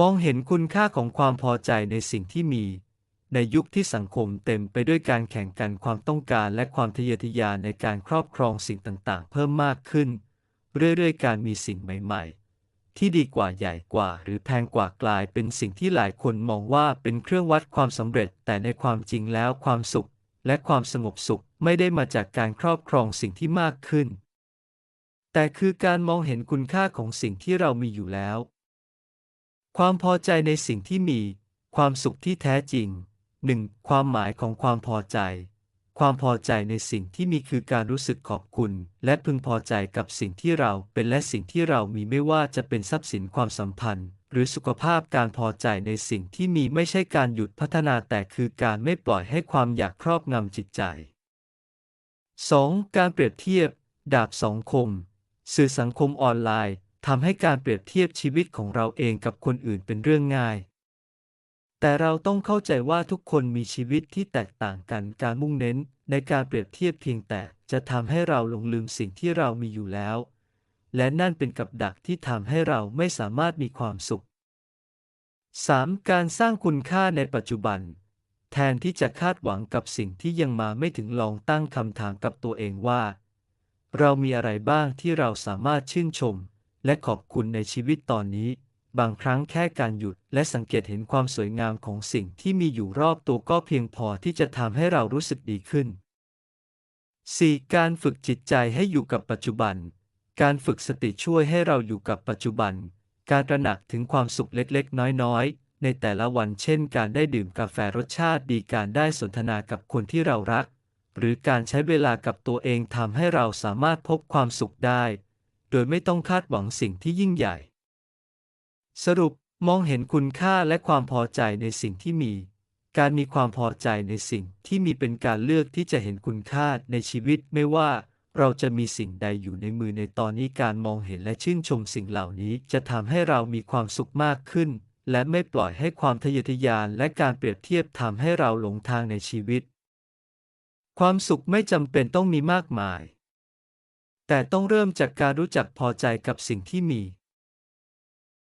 มองเห็นคุณค่าของความพอใจในสิ่งที่มี ในยุคที่สังคมเต็มไปด้วยการแข่งกันความต้องการและความทะเยอทะยานในการครอบครองสิ่งต่างๆ เพิ่มมากขึ้น เรื่อยๆ การมีสิ่งใหม่ๆ ที่ดีกว่าใหญ่กว่า หรือแพงกว่ากลายเป็นสิ่งที่หลายคนมองว่าเป็นเครื่องวัดความสำเร็จ แต่ในความจริงแล้วความสุข และความสงบสุขไม่ได้มาจากการครอบครองสิ่งที่มากขึ้น แต่คือการมองเห็นคุณค่าของสิ่งที่เรามีอยู่แล้ว ความพอใจในสิ่งที่มี ความสุขที่แท้จริง 1. ความหมายของความพอใจ ความพอใจในสิ่งที่มีคือการรู้สึกขอบคุณ และพึงพอใจกับสิ่งที่เราเป็นและสิ่งที่เรามีไม่ว่าจะเป็นทรัพย์สินความสัมพันธ์ หรือสุขภาพการพอใจในสิ่งที่มีไม่ใช่การหยุดพัฒนาแต่คือการไม่ปล่อยให้ความอยากครอบงำจิตใจ 2. การเปรียบเทียบ ดาบสองคม สื่อสังคมออนไลน์ ทำให้การเปรียบเทียบชีวิตของเราเองกับคนอื่นเป็นเรื่องง่าย แต่เราต้องเข้าใจว่าทุกคนมีชีวิตที่แตกต่างกัน การมุ่งเน้นในการเปรียบเทียบเพียงแต่จะทำให้เราหลงลืมสิ่งที่เรามีอยู่แล้ว และนั่นเป็นกับดักที่ทำให้เราไม่สามารถมีความสุข 3. การสร้างคุณค่าในปัจจุบัน แทนที่จะคาดหวังกับสิ่งที่ยังมาไม่ถึงลองตั้งคำถามกับตัวเองว่า เรามีอะไรบ้างที่เราสามารถชื่นชม และขอบคุณในชีวิตตอนนี้ บางครั้งแค่การหยุดและสังเกตเห็นความสวยงามของสิ่งที่มีอยู่รอบตัวก็เพียงพอที่จะทำให้เรารู้สึกดีขึ้น 4. การฝึกจิตใจให้อยู่กับปัจจุบัน การฝึกสติช่วยให้เราอยู่กับปัจจุบัน การตระหนักถึงความสุขเล็กๆ น้อยๆ ในแต่ละวันเช่น การได้ดื่มกาแฟรสชาติดีการได้สนทนากับคนที่เรารัก หรือการใช้เวลากับตัวเองทำให้เราสามารถพบความสุขได้ โดยไม่ต้องคาดหวังสิ่งที่ยิ่งใหญ่ สรุปมองเห็นคุณค่าและความพอใจในสิ่งที่มี การมีความพอใจในสิ่งที่มีเป็นการเลือกที่จะเห็นคุณค่าในชีวิตไม่ว่าเราจะมีสิ่งใดอยู่ในมือในตอนนี้การมองเห็นและชื่นชมสิ่งเหล่านี้จะทำให้เรามีความสุขมากขึ้น และไม่ปล่อยให้ความทะเยอทะยานและการเปรียบเทียบทำให้เราหลงทางในชีวิต ความสุขไม่จำเป็นต้องมีมากมาย แต่ต้องเริ่มจากการรู้จักพอใจกับสิ่งที่มี